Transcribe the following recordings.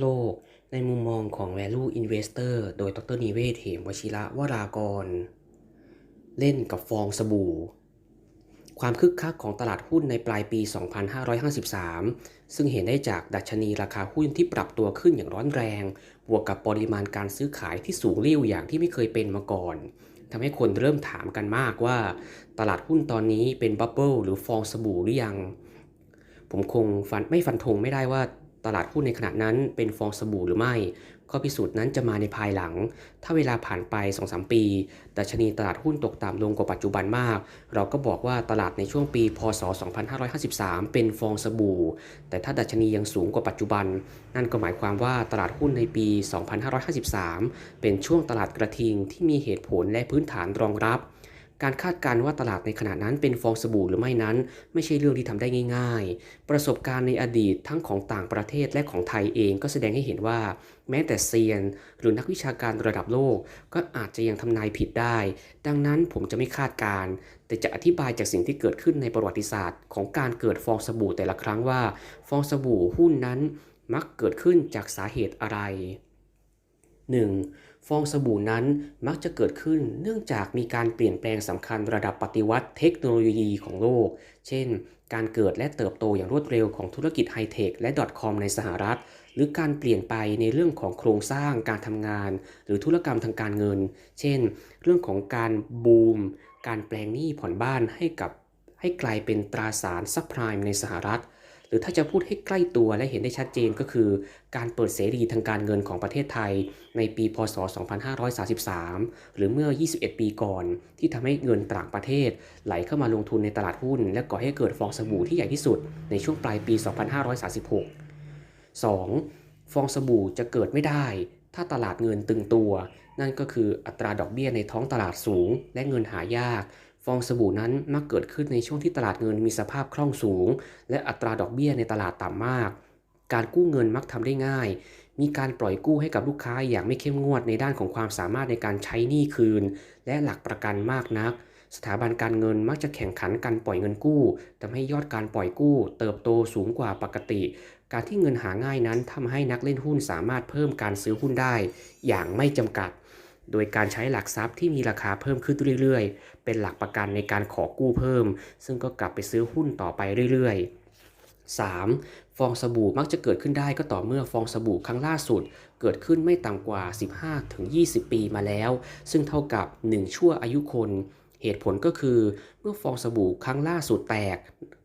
โลก ในมุมมองของ Value Investor โดยดรนิเวศเหมวชิระวรากร เล่นกับฟองสบู่ ความคึกคักของตลาดหุ้นในปลายปี 2553 ซึ่งเห็นได้จากดัชนีราคาหุ้นที่ปรับตัวขึ้นอย่างร้อนแรง บวกกับปริมาณการซื้อขายที่สูงเรี่ยวอย่างที่ไม่เคยเป็นมาก่อนทำให้คนเริ่มถามกันมากว่า ตลาดหุ้นตอนนี้เป็นบับเบิลหรือฟองสบู่หรือยัง ผมคงฟันไม่ฟันธงไม่ได้ว่า ตลาดหุ้นในขณะนั้นเป็นฟองสบู่หรือไม่ข้อพิสูจน์นั้นจะมาในภายหลัง ถ้าเวลาผ่านไป 2-3 ปีดัชนีตลาดหุ้นตกต่ำลงกว่าปัจจุบันมาก เราก็บอกว่าตลาดในช่วงปี พศ 2553 เป็นฟองสบู่ แต่ถ้าดัชนียังสูงกว่าปัจจุบัน นั่นก็หมายความว่าตลาดหุ้นในปี 2553 เป็นช่วงตลาดกระทิงที่มีเหตุผลและพื้นฐานรองรับ การคาดการณ์ว่าตลาดในขณะนั้นเป็นฟองสบู่หรือไม่นั้น ไม่ใช่เรื่องที่ทำได้ง่าย ๆ ประสบการณ์ในอดีตทั้งของต่างประเทศและของไทยเองก็แสดงให้เห็นว่า แม้แต่เซียน หรือนักวิชาการระดับโลก ก็อาจจะยังทำนายผิดได้ ดังนั้นผมจะไม่คาดการณ์แต่จะอธิบายจากสิ่งที่เกิดขึ้นในประวัติศาสตร์ ของการเกิดฟองสบู่แต่ละครั้งว่า ฟองสบู่หุ้นนั้นมักเกิดขึ้นจากสาเหตุอะไร 1. ฟองสบู่นั้นมักจะเกิดขึ้นเนื่องจากมีการเปลี่ยนแปลงสำคัญระดับปฏิวัติเทคโนโลยีของโลก เช่น การเกิดและเติบโตอย่างรวดเร็วของธุรกิจไฮเทคและ .com ในสหรัฐ หรือการเปลี่ยนไปในเรื่องของโครงสร้างการทำงาน หรือธุรกรรมทางการเงิน เช่น เรื่องของการบูม การแปลงหนี้ผ่อนบ้านให้กับให้กลายเป็นตราสารซับไพรม์ในสหรัฐ รือถ้าจะพูดให้ใกล้ตัวและเห็นได้ชัดเจนก็คือ การเปิดเสรีทางการเงินของประเทศไทย ในปีพศ 2533 หรือเมื่อ 21 ปีก่อน ที่ทำให้เงินต่างประเทศ ไหลเข้ามาลงทุนในตลาดหุ้น และก่อให้เกิดฟองสบู่ที่ใหญ่ที่สุดในช่วงปลายปี 2536 2. ฟองสบู่จะเกิดไม่ได้ ถ้าตลาดเงินตึงตัว นั่นก็คืออัตราดอกเบี้ยในท้องตลาดสูง และเงินหายาก ฟองสบู่นั้นมักเกิดขึ้นในช่วงที่ตลาดเงินมีสภาพคล่องสูง และอัตราดอกเบี้ยในตลาดต่ำมาก การกู้เงินมักทำได้ง่าย มีการปล่อยกู้ให้กับลูกค้าอย่างไม่เข้มงวดในด้านของความสามารถในการใช้หนี้คืน และหลักประกันมากนัก สถาบันการเงินมักจะแข่งขันกันปล่อยเงินกู้ทำให้ยอดการปล่อยกู้ เติบโตสูงกว่าปกติ การที่เงินหาง่ายนั้นทำให้นักเล่นหุ้นสามารถเพิ่มการซื้อหุ้นได้ อย่างไม่จำกัด โดยการใช้หลักทรัพย์ที่มีราคาเพิ่มขึ้นเรื่อยๆ เป็นหลักประกันในการขอกู้เพิ่ม ซึ่งก็กลับไปซื้อหุ้นต่อไปเรื่อยๆ 3. ฟองสบู่มักจะเกิดขึ้นได้ก็ต่อเมื่อฟองสบู่ครั้งล่าสุด เกิดขึ้นไม่ต่ำกว่า 15-20 ปีมาแล้ว ซึ่งเท่ากับ 1 ชั่วอายุคน เหตุผลก็คือเมื่อฟองสบู่ครั้งล่าสุดแตก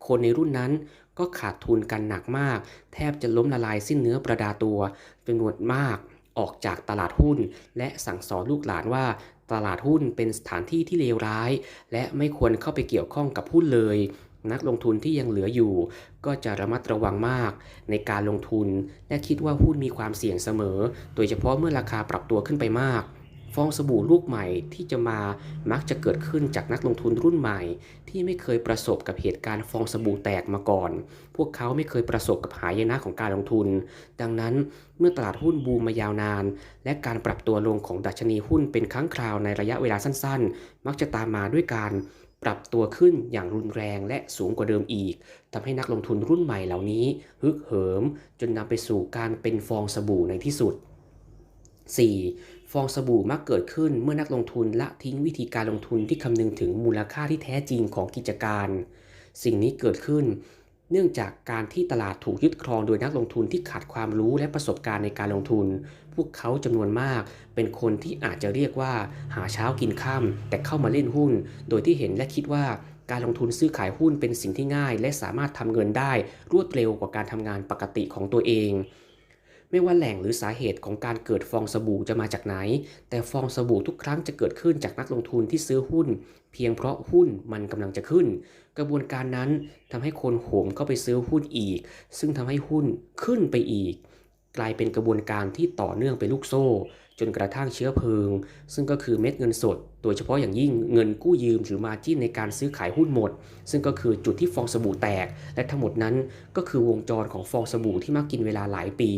คนในรุ่นนั้นก็ขาดทุนกันหนักมาก แทบจะล้มละลายสิ้นเนื้อประดาตัวเป็นวนมาก ออกจากตลาดหุ้น และสั่งสอนลูกหลานว่า ตลาดหุ้นเป็นสถานที่ที่เลวร้าย และไม่ควรเข้าไปเกี่ยวข้องกับหุ้นเลย นักลงทุนที่ยังเหลืออยู่ ก็จะระมัดระวังมาก ในการลงทุน และคิดว่าหุ้นมีความเสี่ยงเสมอ โดยเฉพาะเมื่อราคาปรับตัวขึ้นไปมาก ฟองสบู่ลูกใหม่ที่จะมามักจะเกิดขึ้นจากนักลงทุนรุ่นใหม่ ที่ไม่เคยประสบกับเหตุการณ์ฟองสบู่แตกมาก่อน พวกเขาไม่เคยประสบกับหายนะของการลงทุน ดังนั้นเมื่อตลาดหุ้นบูมมายาวนาน และการปรับตัวลงของดัชนีหุ้นเป็นครั้งคราวในระยะเวลาสั้นๆ มักจะตามมาด้วยการปรับตัวขึ้นอย่างรุนแรงและสูงกว่าเดิมอีกทำให้นักลงทุนรุ่นใหม่เหล่านี้ฮึกเหิม จนนำไปสู่การเป็นฟองสบู่ในที่สุด 4. ฟองสบู่มักเกิดขึ้นเมื่อนักลงทุนละทิ้งวิธีการลงทุนที่คำนึงถึงมูลค่าที่แท้จริงของกิจการ สิ่งนี้เกิดขึ้น เนื่องจากการที่ตลาดถูกยึดครองโดยนักลงทุนที่ขาดความรู้และประสบการณ์ในการลงทุน พวกเขาจำนวนมาก เป็นคนที่อาจจะเรียกว่า หาเช้ากินข้าแต่เข้ามาเล่นหุ้น โดยที่เห็นและคิดว่าการลงทุนซื้อขายหุ้นเป็นสิ่งที่ง่าย และสามารถทำเงินได้รวดเร็วกว่าการทำงานปกติของตัวเอง ไม่ว่าแหล่งหรือสาเหตุของการเกิดฟองสบู่จะมาจากไหน แต่ฟองสบู่ทุกครั้งจะเกิดขึ้นจากนักลงทุนที่ซื้อหุ้น เพียงเพราะหุ้นมันกำลังจะขึ้น กระบวนการนั้นทำให้คนโหมเข้าไปซื้อหุ้นอีก ซึ่งทำให้หุ้นขึ้นไปอีก กลายเป็นกระบวนการที่ต่อเนื่องไปลูกโซ่ จนกระทั่งเชื้อเพลิง ซึ่งก็คือเม็ดเงินสด โดยเฉพาะอย่างยิ่งเงินกู้ยืมหรือมาจิ้นในการซื้อขายหุ้นหมด ซึ่งก็คือจุดที่ฟองสบู่แตก และทั้งหมดนั้นก็คือวงจรของฟองสบู่ที่มักกินเวลาหลายปี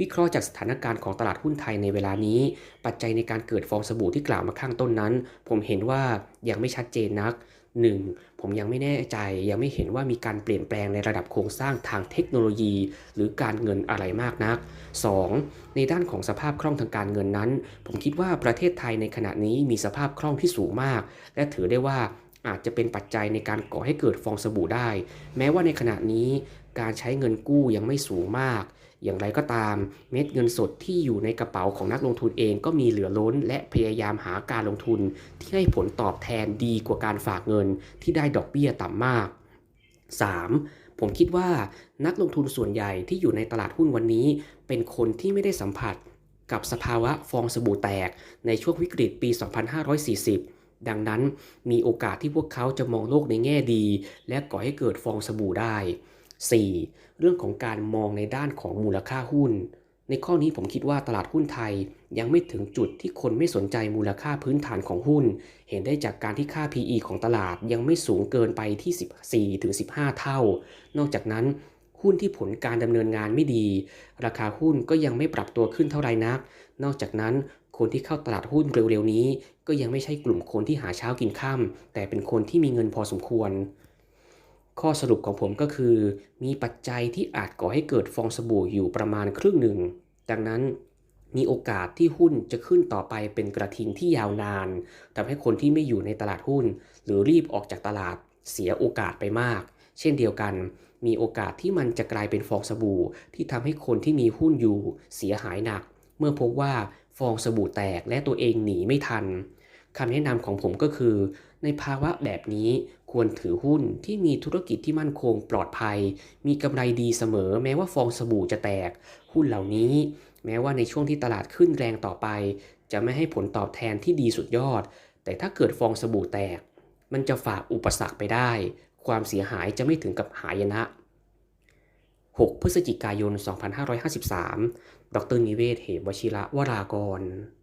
วิเคราะห์จากสถานการณ์ของตลาดหุ้นไทยในเวลานี้ ปัจจัยในการเกิดฟองสบู่ที่กล่าวมาข้างต้นนั้น ผมเห็นว่ายังไม่ชัดเจนนัก 1. ผมยังไม่แน่ใจยังไม่เห็นว่ามีการเปลี่ยนแปลงในระดับโครงสร้างทางเทคโนโลยี หรือการเงินอะไรมากนัก 2. ในด้านของสภาพคล่องทางการเงินนั้น ผมคิดว่าประเทศไทยในขณะนี้มีสภาพคล่องที่สูงมาก และถือได้ว่าอาจจะเป็นปัจจัยในการก่อให้เกิดฟองสบู่ได้ แม้ว่าในขณะนี้การใช้เงินกู้ยังไม่สูงมาก อย่างไรก็ตามเม็ดเงินสดที่อยู่ในกระเป๋าของนักลงทุนเองก็มีเหลือล้น และพยายามหาการลงทุนที่ให้ผลตอบแทนดีกว่าการฝากเงินที่ได้ดอกเบี้ยต่ำมาก 3. ผมคิดว่านักลงทุนส่วนใหญ่ที่อยู่ในตลาดหุ้นวันนี้ เป็นคนที่ไม่ได้สัมผัสกับสภาวะฟองสบู่แตกในช่วงวิกฤตปี 2540 ดังนั้นมีโอกาสที่พวกเขาจะมองโลกในแง่ดี และก่อให้เกิดฟองสบู่ได้ 4. เรื่องของการมองในด้านของมูลค่าหุ้น ในข้อนี้ผมคิดว่าตลาดหุ้นไทย ยังไม่ถึงจุดที่คนไม่สนใจมูลค่าพื้นฐานของหุ้น เห็นได้จากการที่ค่า PE ของตลาดยังไม่สูงเกินไปที่ 14-15 เท่า นอกจากนั้นหุ้นที่ผลการดำเนินงานไม่ดี ราคาหุ้นก็ยังไม่ปรับตัวขึ้นเท่าไรนัก นอกจากนั้น คนที่เข้าตลาดหุ้นเร็วๆนี้ ก็ยังไม่ใช่กลุ่มคนที่หาเช้ากินค่ำแต่เป็นคนที่มีเงินพอสมควร ข้อสรุปของผมก็คือ มีปัจจัยที่อาจก่อให้เกิดฟองสบู่อยู่ประมาณครึ่งหนึ่ง ดังนั้นมีโอกาสที่หุ้นจะขึ้นต่อไปเป็นกระทิงที่ยาวนานทำให้คนที่ไม่อยู่ในตลาดหุ้น หรือรีบออกจากตลาดเสียโอกาสไปมาก เช่นเดียวกัน มีโอกาสที่มันจะกลายเป็นฟองสบู่ ที่ทำให้คนที่มีหุ้นอยู่เสียหายหนัก เมื่อพบว่าฟองสบู่แตกและตัวเองหนีไม่ทันคำแนะนำของผมก็คือ ในภาวะแบบนี้ ควรถือหุ้นที่มีธุรกิจที่มั่นคงปลอดภัย มีกำไรดีเสมอ แม้ว่าฟองสบู่จะแตก หุ้นเหล่านี้ แม้ว่าในช่วงที่ตลาดขึ้นแรงต่อไป จะไม่ให้ผลตอบแทนที่ดีสุดยอด แต่ถ้าเกิดฟองสบู่แตก มันจะฝ่าอุปสรรคไปได้ ความเสียหายจะไม่ถึงกับหายนะ 6 พฤศจิกายน 2553 ดรนิเวศ เหมวชิระวรากร